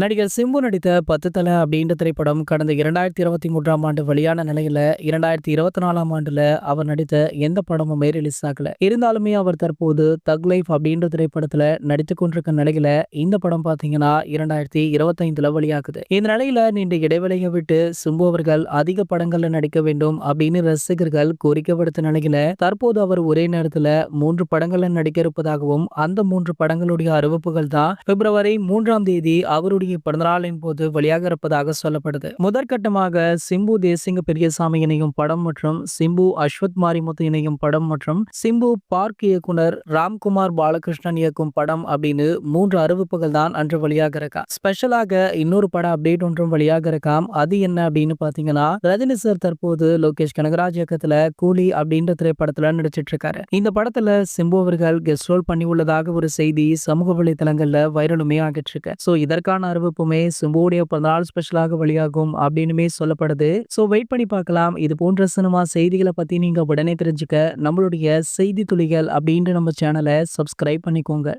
நடிகர் சிம்பு நடித்த பத்து தலை அப்படின்ற திரைப்படம் கடந்த இரண்டாயிரத்தி இருபத்தி மூன்றாம் ஆண்டு வெளியான நிலையில இரண்டாயிரத்தி இருபத்தி நாலாம் ஆண்டுல அவர் நடித்த எந்த படமுமே ரிலீஸ் ஆகல. இருந்தாலுமே அவர் தற்போது தக் லைஃப் அப்படின்ற திரைப்படத்துல நடித்து கொண்டிருக்க நிலையில இந்த படம் பாத்தீங்கன்னா இரண்டாயிரத்தி இருபத்தைந்துல வெளியாகுது. இந்த நிலையில நீண்ட இடைவெளியை விட்டு சிம்பு அவர்கள் அதிக படங்கள்ல நடிக்க வேண்டும் அப்படின்னு ரசிகர்கள் கோரிக்கை விடுத்த நிலையில தற்போது அவர் ஒரே நேரத்துல மூன்று படங்கள்ல நடிக்க இருப்பதாகவும் அந்த மூன்று படங்களுடைய அறிவிப்புகள் தான் பிப்ரவரி மூன்றாம் தேதி அவருடைய பிறந்தநாளின் போது வெளியாக இருப்பதாக சொல்லப்படுது. முதற்கட்டமாக சிம்பு தேசிங்க பெரியசாமி இணையும் படம் மற்றும் சிம்பு அஸ்வத் மாரிமுத்து இணையும் படம் மற்றும் சிம்பு பார்க் இயக்குனர் ராம்குமார் பாலகிருஷ்ணன் இயக்கும் படம் அப்படின்னு மூன்று அறிவிப்புகள் தான் அன்று வெளியாக இருக்கா ஸ்பெஷலாக இன்னொரு பட அப்டேட் ஒன்றும் வெளியாக இருக்காம் அது என்ன அப்படின்னு பாத்தீங்கன்னா ரஜினி சார் தற்போது லோகேஷ் கனகராஜ் இயக்கத்துல கூலி அப்படின்ற திரைப்படத்துல நடிச்சிட்டு இருக்காரு இந்த படத்துல சிம்பு அவர்கள் கெஸ்ட் ரோல் பண்ணி உள்ளதாக ஒரு செய்தி சமூக வலைதளங்கள்ல வைரலுமே ஆகிட்டு இருக்கு சோ இதற்கான அறிவிப்புமே சிம்புடைய பிறந்தநாள் ஸ்பெஷலாக வெளியாகும் அப்படின்னுமே சொல்லப்படுது. ஸோ வெயிட் பண்ணி பார்க்கலாம். இது போன்ற சினிமா செய்திகளை பற்றி நீங்கள் உடனே தெரிஞ்சுக்க நம்மளுடைய செய்தி துளிகள் அப்படின்ற நம்ம சேனலை சப்ஸ்கிரைப் பண்ணிக்கோங்க.